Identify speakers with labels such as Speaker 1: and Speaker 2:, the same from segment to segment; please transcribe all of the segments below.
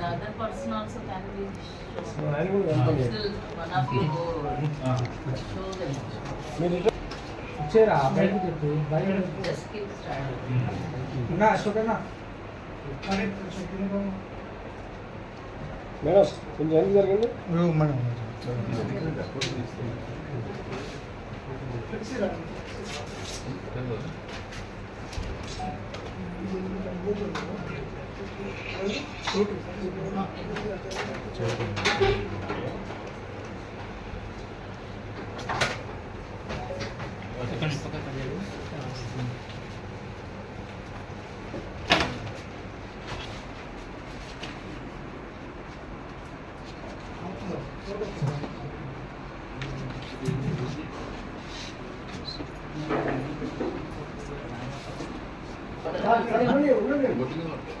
Speaker 1: person also can be shown.
Speaker 2: ఆయన కూడా కనపడలేదు.
Speaker 1: Still, one of you go show them.
Speaker 2: మీరు ఇట్లా ఇచ్చారా బయట చెప్పి బయట
Speaker 1: Just keep starting.
Speaker 2: ఉన్నా అశోకన్నా మేడం కొంచెం ఎందుకు జరగండి
Speaker 1: You Gracias.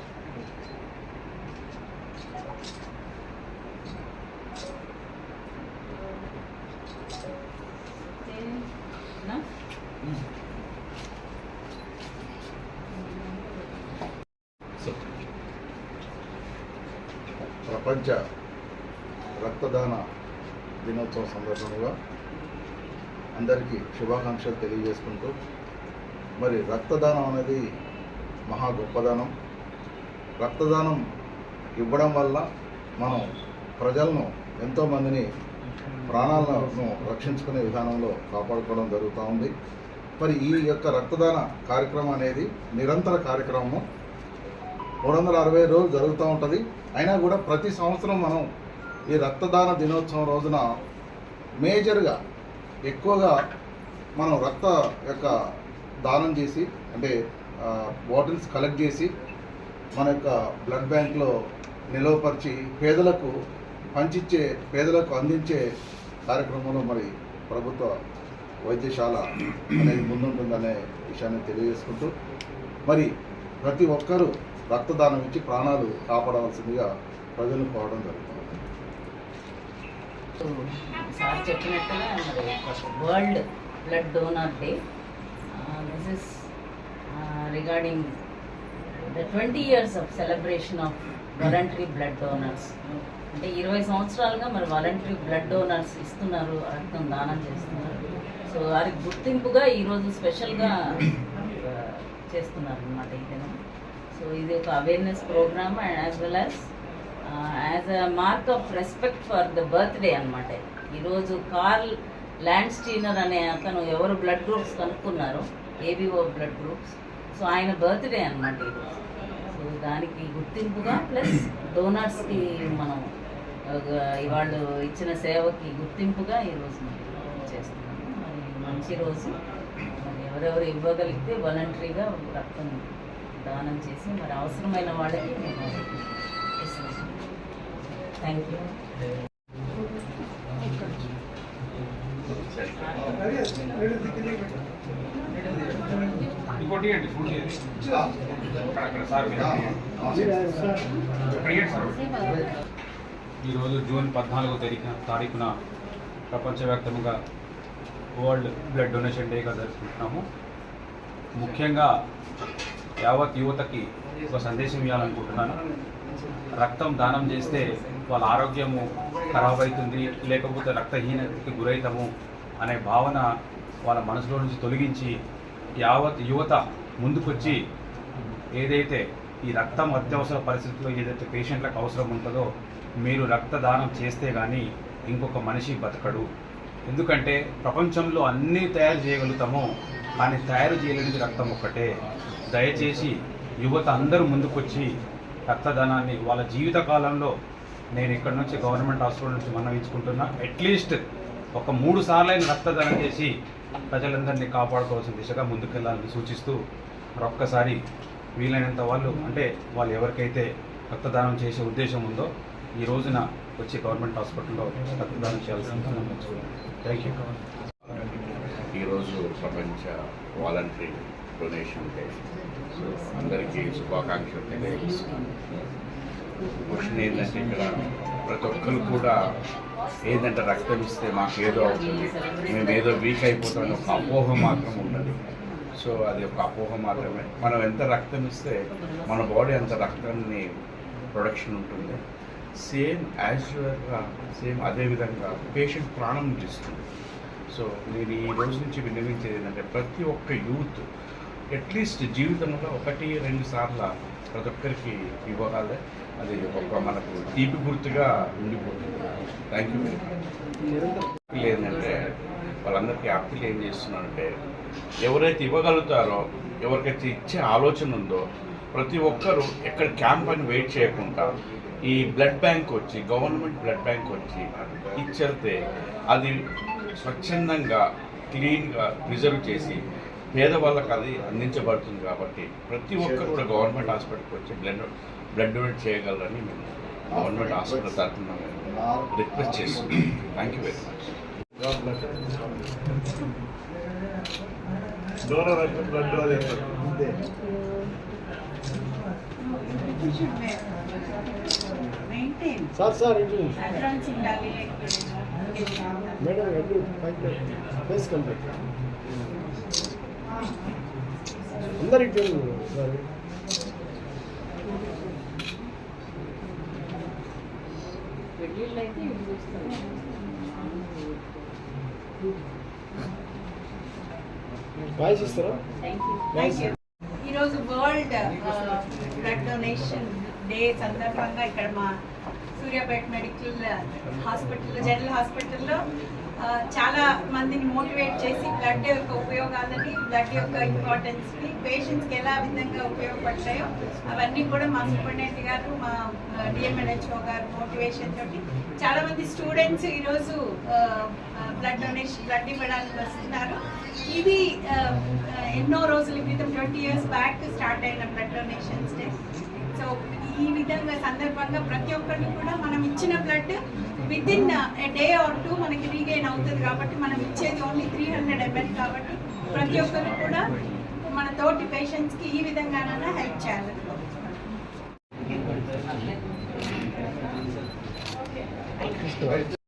Speaker 3: ప్రపంచ రక్తదాన దినోత్సవం సందర్భంగా అందరికీ శుభాకాంక్షలు తెలియజేసుకుంటూ మరి రక్తదానం అనేది మహా గొప్పదానం. రక్తదానం ఇవ్వడం వల్ల మనం ప్రజలను ఎంతోమందిని ప్రాణాలను రక్షించుకునే విధానంలో కాపాడుకోవడం జరుగుతూ ఉంది. మరి ఈ యొక్క రక్తదాన కార్యక్రమం అనేది నిరంతర కార్యక్రమము. మూడు వందల అరవై రోజులు జరుగుతూ ఉంటుంది. అయినా కూడా ప్రతి సంవత్సరం మనం ఈ రక్తదాన దినోత్సవం రోజున మేజర్గా ఎక్కువగా మనం రక్త యొక్క దానం చేసి అంటే బాటిల్స్ కలెక్ట్ చేసి మన యొక్క బ్లడ్ బ్యాంక్లో నిలవపరిచి పేదలకు పంచిచ్చే పేదలకు అందించే కార్యక్రమంలో మరి ప్రభుత్వ వైద్యశాల అనేది ముందుంటుందనే విషయాన్ని తెలియజేసుకుంటూ మరి ప్రతి ఒక్కరూ రక్తదానం ఇచ్చి ప్రాణాలు కాపాడవలసిందిగా ప్రజలు కోవడం జరుగుతుంది.
Speaker 1: సో సార్ చెప్పినట్టుగా మరి world blood donor day. This is regarding the twenty years of celebration of voluntary blood donors అంటే ఇరవై సంవత్సరాలుగా మరి వాలంటరీ బ్లడ్ డోనర్స్ ఇస్తున్నారు రక్తం దానం చేస్తున్నారు. సో వారికి గుర్తింపుగా ఈరోజు స్పెషల్గా చేస్తున్నారు అనమాట ఈ దినం సో ఇది ఒక awareness program and as well as as a mark of respect for the birthday అనమాట ఈరోజు కార్ల్ ల్యాండ్ స్టీనర్ అనే అతను ఎవరు బ్లడ్ గ్రూప్స్ కనుక్కున్నారో ఏబిఓ బ్లడ్ గ్రూప్స్. సో ఆయన బర్త్డే అనమాట ఈరోజు సో దానికి గుర్తింపుగా ప్లస్ డోనర్స్కి మనం వాళ్ళు ఇచ్చిన సేవకి గుర్తింపుగా ఈరోజు మరి చేస్తున్నాము. మంచి రోజు. ఎవరెవరు ఇవ్వగలిగితే వాలంటరీగా రక్తం దానం చేసి మరి అవసరమైన వాళ్ళకి మేము థ్యాంక్ యూ
Speaker 4: ఇంకోటి అండి ఫుడ్ ఈరోజు జూన్ పద్నాలుగో తారీఖున తారీఖున ప్రపంచవ్యాప్తంగా వరల్డ్ బ్లడ్ డొనేషన్ డేగా జరుపుకుంటున్నాము. ముఖ్యంగా యావత్ యువతకి ఒక సందేశం ఇవ్వాలనుకుంటున్నాను. రక్తం దానం చేస్తే వాళ్ళ ఆరోగ్యము ఖరాబ్ అవుతుంది లేకపోతే రక్తహీనతకి గురవుతాము అనే భావన వాళ్ళ మనసులో నుంచి తొలగించి యావత్ యువత ముందుకొచ్చి ఏదైతే ఈ రక్తం అత్యవసర పరిస్థితుల్లో ఏదైతే పేషెంట్లకు అవసరం ఉంటుందో మీరు రక్తదానం చేస్తే కానీ ఇంకొక మనిషి బతకడు. ఎందుకంటే ప్రపంచంలో అన్నీ తయారు చేయగలుగుతామో కానీ తయారు చేయలేనిది రక్తం ఒక్కటే. దయచేసి యువత అందరూ ముందుకొచ్చి రక్తదానాన్ని వాళ్ళ జీవిత కాలంలో నేను ఇక్కడ నుంచి గవర్నమెంట్ హాస్పిటల్ నుంచి మనవించుకుంటున్నా అట్లీస్ట్ ఒక మూడు సార్లైన రక్తదానం చేసి ప్రజలందరినీ కాపాడుకోవాల్సిన దిశగా ముందుకెళ్ళాలని సూచిస్తూ మరొక్కసారి వీలైనంత వాళ్ళు అంటే వాళ్ళు ఎవరికైతే రక్తదానం చేసే ఉద్దేశం ఉందో ఈ రోజున వచ్చి గవర్నమెంట్ హాస్పిటల్లో రక్తదానం చేయాల్సింది థ్యాంక్ యూ
Speaker 5: ఈరోజు ప్రపంచ వాలంటరీ డొనేషన్ డే. సో అందరికీ శుభాకాంక్షలు తెలియజేస్తున్నాను. క్వశ్చన్ ఏంటంటే ఇక్కడ ప్రతి ఒక్కరు కూడా ఏంటంటే రక్తం ఇస్తే మాకు ఏదో అవుతుంది. మేము ఏదో వీక్ అయిపోతామని ఒక అపోహ మాత్రం ఉన్నది. సో అది ఒక అపోహ మాత్రమే. మనం ఎంత రక్తం ఇస్తే మన బాడీ అంత రక్తాన్ని ప్రొడక్షన్ ఉంటుంది. సేమ్ యాజ్ uh, సేమ్ అదే విధంగా పేషెంట్ ప్రాణం ఇస్తుంది సో నేను ఈ రోజు నుంచి విన్నవించేది ఏంటంటే ప్రతి ఒక్క యూత్ అట్లీస్ట్ జీవితంలో ఒకటి రెండు సార్లు ప్రతి ఒక్కరికి ఇవ్వగాలి. అది ఒక మనకు తీపి గుర్తుగా ఉండిపోతుంది. థ్యాంక్ యూ వెరీ ఏంటంటే వాళ్ళందరికీ అప్పీల్ ఏం చేస్తున్నారంటే ఎవరైతే ఇవ్వగలుగుతారో ఎవరికైతే ఇచ్చే ఆలోచన ఉందో ప్రతి ఒక్కరూ ఎక్కడ క్యాంప్ అని వెయిట్ చేయకుండా ఈ బ్లడ్ బ్యాంక్ వచ్చి గవర్నమెంట్ బ్లడ్ బ్యాంక్ వచ్చి ఇచ్చేస్తే అది స్వచ్ఛందంగా క్లీన్గా ప్రిజర్వ్ చేసి పేదవాళ్ళకి అది అందించబడుతుంది కాబట్టి ప్రతి ఒక్కరు కూడా గవర్నమెంట్ హాస్పిటల్కి వచ్చి బ్లడ్ బ్లడ్ డొనేట్ చేయగలరని మేము గవర్నమెంట్ హాస్పిటల్ తరఫున రిక్వెస్ట్ చేస్తున్నాం.
Speaker 6: Thank
Speaker 2: you very much
Speaker 6: maintain sir
Speaker 2: sir madam పైకి ఫేస్ కంప్లీట్ అందరు ఇటు సార్.
Speaker 1: అయితే
Speaker 6: ఈరోజు వరల్డ్ బ్లడ్ డొనేషన్ డే సందర్భంగా ఇక్కడ మా సూర్యాపేట మెడికల్ హాస్పిటల్ జనరల్ హాస్పిటల్లో చాలా మందిని మోటివేట్ చేసి బ్లడ్ యొక్క ఉపయోగాలని బ్లడ్ యొక్క ఇంపార్టెన్స్ని పేషెంట్స్కి ఎలా విధంగా ఉపయోగపడతాయో అవన్నీ కూడా మా సూపరింటెండెంట్ గారు మా డిఎంఎన్హెచ్ఓ గారు మోటివేషన్ తోటి చాలామంది స్టూడెంట్స్ ఈరోజు బ్లడ్ డొనేషన్ బ్లడ్ ఇవ్వడానికి వస్తున్నారు. ఇది ఎన్నో రోజుల క్రితం ట్వంటీ ఇయర్స్ బ్యాక్ స్టార్ట్ అయిన బ్లడ్ డొనేషన్స్ డే సో ఈ విధంగా సందర్భంగా ప్రతి ఒక్కరిని కూడా మనం ఇచ్చిన blood within day or two మనకి రీగైన్ అవుతుంది కాబట్టి మనం ఇచ్చేది ఓన్లీ త్రీ హండ్రెడ్ ఎంఎల్ కాబట్టి ప్రతి ఒక్కరు కూడా మన తోటి పేషెంట్స్కి ఈ విధంగానైనా హెల్ప్ చేయాలి. కోరుతున్నాను.